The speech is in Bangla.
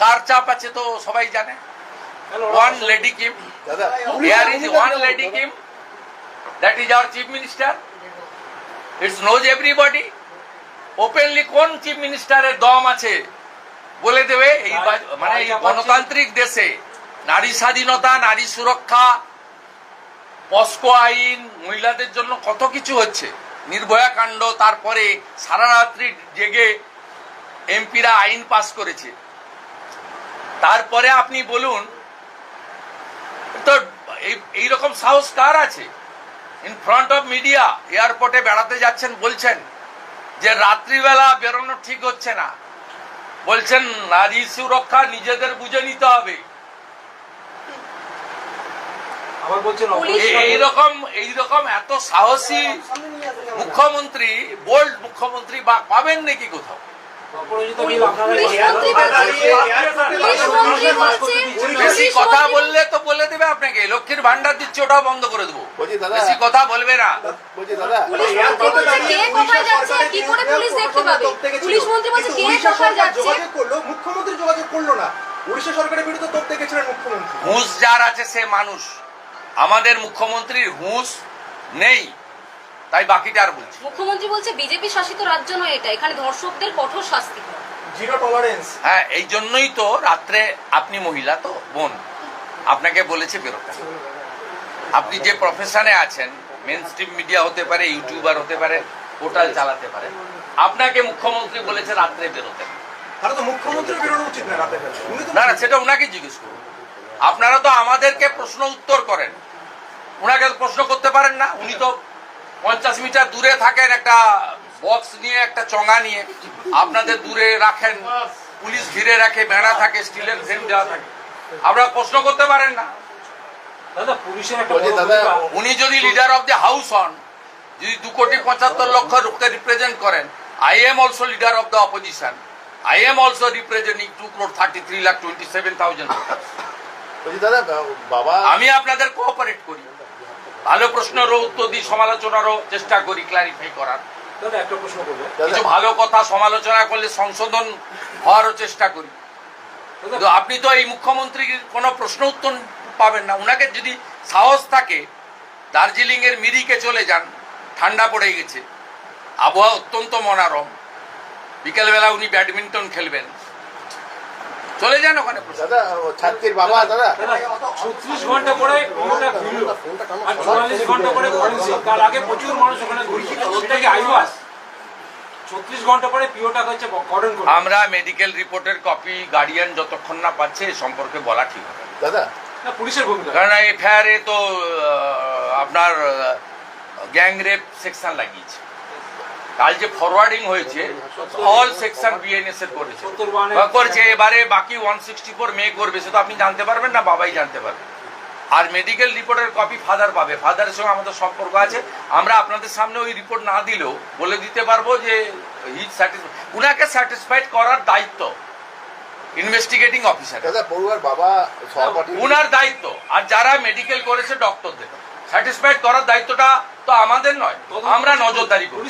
কার চাপ আছে তো সবাই জানে? One lady Kim Here is one lady Kim, that is our chief minister. It knows everybody. Openly কোন চিফ মিনিস্টারের দম আছে? বলে দেবে এই মানে এই গণতান্ত্রিক দেশে। নারী স্বাধীনতা নারী সুরক্ষা পস্কো আইন মহিলাদের জন্য কত কিছু হচ্ছে? নির্ভয়া কাণ্ড তারপরে সারা রাত্রি জেগে এমপিরা আইন পাস করেছে। তারপরে আপনি বলুন তো এই এইরকম সাহস কার আছে? ইন ফ্রন্ট অফ মিডিয়া এয়ারপোর্টে বেড়াতে যাচ্ছেন বলছেন যে রাত্রিবেলা বেরোনো ঠিক হচ্ছে না। বলছেন নারী সুরক্ষা নিজেদের বুঝে নিতে হবে। আবার বলছেন পুলিশ- এই- এইরকম এইরকম এত সাহসী মুখ্যমন্ত্রী বোল্ড মুখ্যমন্ত্রী বা পাবেন নাকি কোথাও? বেশি কথা বললে তো বলে দেবে আপনাকে। লক্ষ্মীর ভান্ডার দিচ্ছে ওটাও বন্ধ করে দেবো। বেশি কথা বলবে না। বলছি দাদা। পুলিশ মন্ত্রী বলছে কে কোথায় যাচ্ছে? আর কি করে পুলিশ দেখতে পাবে? পুলিশ মন্ত্রী বলছে কে উড়িষ্যা কোথায় সরকার যাচ্ছে? যোগাযোগ করল? মুখ্যমন্ত্রী যোগাযোগ করল না। উড়িষ্যা সরকারের বিরুদ্ধে মুখ্যমন্ত্রী। হুঁশ যার আছে সে মানুষ। আমাদের মুখ্যমন্ত্রীর হুঁশ নেই। তাই বাকিটা আর বলছি মুখ্যমন্ত্রী বলছে বিজেপি শাসিত রাজ্য নয় এটা। এখানে ধর্ষকদের কঠোর শাস্তি জিরো টলারেন্স হ্যাঁ এই জন্যই তো রাত্রে আপনি মহিলা তো বোন। আপনাকে বলেছে বেরোতে। আপনি যে প্রফেশনে আছেন মেন স্ট্রিম মিডিয়া হতে পারে ইউটিউবার হতে পারে পোর্টাল চালাতে পারে আপনাকে মুখ্যমন্ত্রী বলেছে রাত্রে বেরোতে। তাহলে তো মুখ্যমন্ত্রী বেরোনো উচিত না রাতে না না সেটা ওনাকে জিজ্ঞেস করুন। আপনারা তো আমাদেরকে প্রশ্ন উত্তর করেন। ওনাকে প্রশ্ন করতে পারেন না উনি তো পঞ্চাশ মিটার দূরে থাকেন একটা বক্স নিয়ে একটা চঙা নিয়ে। আপনাদের দূরে রাখেন পুলিশ ঘিরে রাখে বেড়া থাকে স্টিলের ফ্রেম দেওয়া থাকে। আপনারা প্রশ্ন করতে পারেন না। দাদা পুলিশের একটা বলছি বড় দাদা, ভূমিকা- উনি যদি লিডার অফ দ্য হাউস হন যদি দু কোটি পঁচাত্তর লক্ষ লোককে রিপ্রেজেন্ট করেন I am also leader of the opposition I am also representing two crore thirty three lakh twenty seven thousand দাদা বাবা আমি আপনাদের কোঅপারেট করি। ভালো প্রশ্নেরও উত্তর দিই সমালোচনারও চেষ্টা করি ক্লারিফাই করার। একটা প্রশ্ন করব। কিছু ভালো কথা সমালোচনা করলে সংশোধন হওয়ারও চেষ্টা করি। কিন্তু আপনি তো এই মুখ্যমন্ত্রীর কোনো প্রশ্ন উত্তর পাবেন না। ওনাকে যদি সাহস থাকে দার্জিলিং এর মিরিকে চলে যান ঠান্ডা পড়ে গেছে। আবহাওয়া অত্যন্ত মনোরম। বিকেলবেলা উনি ব্যাডমিন্টন খেলবেন। চলে যান ওখানে। দাদা ছাত্রীর বাবা দাদা। ছত্রিশ ঘণ্টা পরে পিওটা ফিরল আর চুয়াল্লিশ ঘণ্টা পরে ফরেন্সিক তার আগে প্রচুর মানুষ ওখানে ঘুরছিল। ওটা কি আইওয়াস ছত্রিশ ঘণ্টা পরে পিওটা হচ্ছে আমরা মেডিকেল রিপোর্টের কপি গার্ডিয়ান যতক্ষণ না পাচ্ছে সম্পর্কে বলা ঠিক হবে। দাদা। না পুলিশের ভূমিকা। কারণ এফআইআরে তো আপনার গ্যাং রেপ সেকশন লাগিয়েছে। কাল যে ফরওয়ার্ডিং হয়েছে অল সেকশন বিএনএস এর করেছে। বা করেছে এবারে বাকি ওয়ান সিক্সটি ফোর মে করবে সে তো আপনি জানতে পারবেন না বাবাই জানতে পারবে। আর মেডিকেল রিপোর্টের কপি ফাদার পাবে। ফাদারের সঙ্গে আমাদের সম্পর্ক আছে। আমরা আপনাদের সামনে ওই রিপোর্ট না দিলেও বলে দিতে পারব যে হি স্যাটিসফাইড উনাকে স্যাটিসফাইড করার দায়িত্ব ইনভেস্টিগেটিং অফিসার দাদা বাবা উনার দায়িত্ব। আর যারা মেডিকেল করেছে ডক্টরদের স্যাটিসফাইড করার দায়িত্বটা তো আমাদের নয়। আমরা নজরদারি করি।